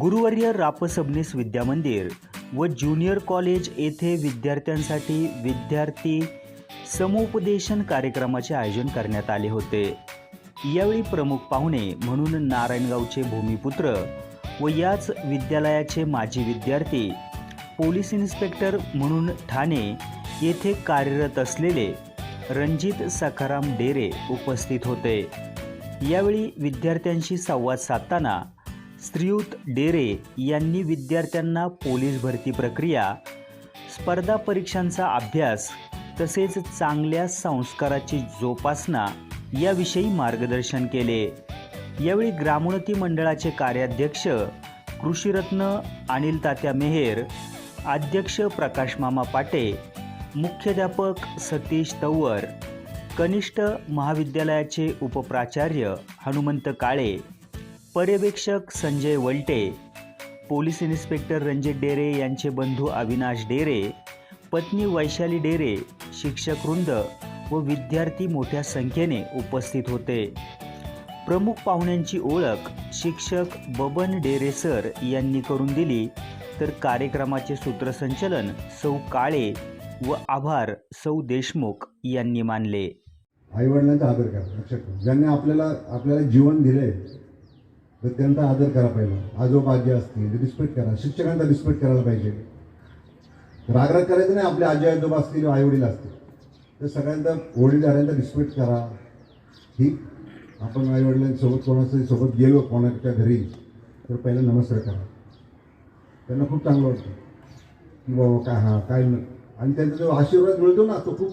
गुरुवर्य राप सबनीस विद्यामंदिर व junior college येथे विद्यार्थ्यांसाठी विद्यार्थी समुपदेशन कार्यक्रमाचे आयोजन करण्यात आले होते. यावेळी प्रमुख पाहुणे म्हणून नारायणगावचे भूमिपुत्र व याच विद्यालयाचे माजी विद्यार्थी पोलीस इन्स्पेक्टर म्हणून ठाणे येथे कार्यरत असलेले रणजित सखाराम डेरे उपस्थित होते. यावेळी विद्यार्थ्यांशी संवाद साधताना श्रीयुत डेरे यांनी विद्यार्थ्यांना पोलीस भरती प्रक्रिया स्पर्धा परीक्षांचा अभ्यास तसेच चांगल्या संस्काराची जोपासना याविषयी मार्गदर्शन केले. यावेळी ग्रामोन्नती मंडळाचे कार्याध्यक्ष कृषीरत्न अनिल तात्या मेहेर अध्यक्ष प्रकाश मामा पाटे मुख्याध्यापक सतीश तवर कनिष्ठ महाविद्यालयाचे उपप्राचार्य हनुमंत काळे पर्यवेक्षक संजय वलटे पोलीस इन्स्पेक्टर रणजित डेरे यांचे बंधू अविनाश डेरे पत्नी वैशाली डेरे शिक्षक वृंद व विद्यार्थी मोठ्या संख्येने उपस्थित होते. प्रमुख पाहुण्यांची ओळख शिक्षक बबन डेरे सर यांनी करून दिली. तर कार्यक्रमाचे सूत्रसंचलन सौ काळे व आभार सौ देशमुख यांनी मानले. आईवडिलांचा आदर करा लक्षात ज्यांनी आपल्याला आपल्याला जीवन दिले तर त्यांचा आदर करा पहिला. आजोबा आजी असतील रिस्पेक्ट करा. शिक्षकांचा रिस्पेक्ट करायला पाहिजे. रागराग करायचं नाही. आपले आजी आजोबा असतील आईवडील असतील. तर सगळ्यांचा वडीलधाऱ्यांचा रिस्पेक्ट करा. ठीक? आपण आईवडिलांसोबत कोणाच्या सोबत गेलो कोणाच्या घरी तर पहिला नमस्कार करा. त्यांना खूप चांगलं वाटतं. की बाबा काय हां काय न- आणि त्यांचा जो आशीर्वाद मिळतो ना तो खूप